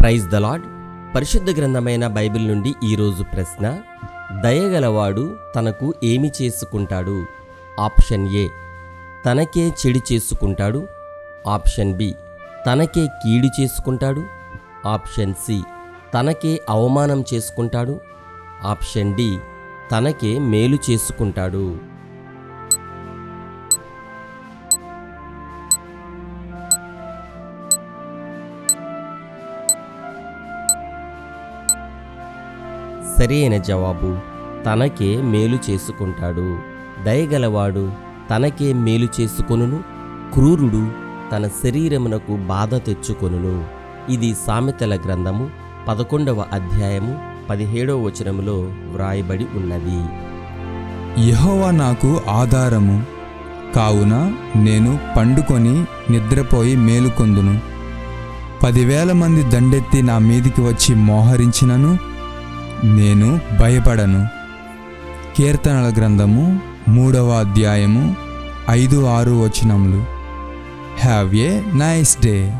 Praise the lord పరిశుద్ధ గ్రంథమైన Bible నుండి ఈరోజు ప్రశ్న దయగలవాడు తనకు ఏమి చేసుకుంటాడు? ఆప్షన్ ఏ తనకే చెడు చేసుకుంటాడు. ఆప్షన్ బి తనకే కీడు చేసుకుంటాడు. ఆప్షన్ సి తనకే అవమానం చేసుకుంటాడు. ఆప్షన్ డి తనకే మేలు చేసుకుంటాడు. సరైన జవాబు. తనకే మేలు చేసుకుంటాడు. దయగలవాడు తనకే మేలు చేసుకొనును. క్రూరుడు తన శరీరమునకు బాధ తెచ్చుకొనును. ఇది సామెతల గ్రంథము పదకొండవ అధ్యాయము పదిహేడవ వచనములో వ్రాయబడి ఉన్నది. యహోవా నాకు ఆధారము. కావున నేను పండుకొని నిద్రపోయి మేలుకొందును. పదివేల మంది దండెత్తి నా మీదికి వచ్చి మోహరించినను. నేను భయపడను. కీర్తనల గ్రంథము మూడవ అధ్యాయము ఐదు ఆరు వచనములు. Have a nice day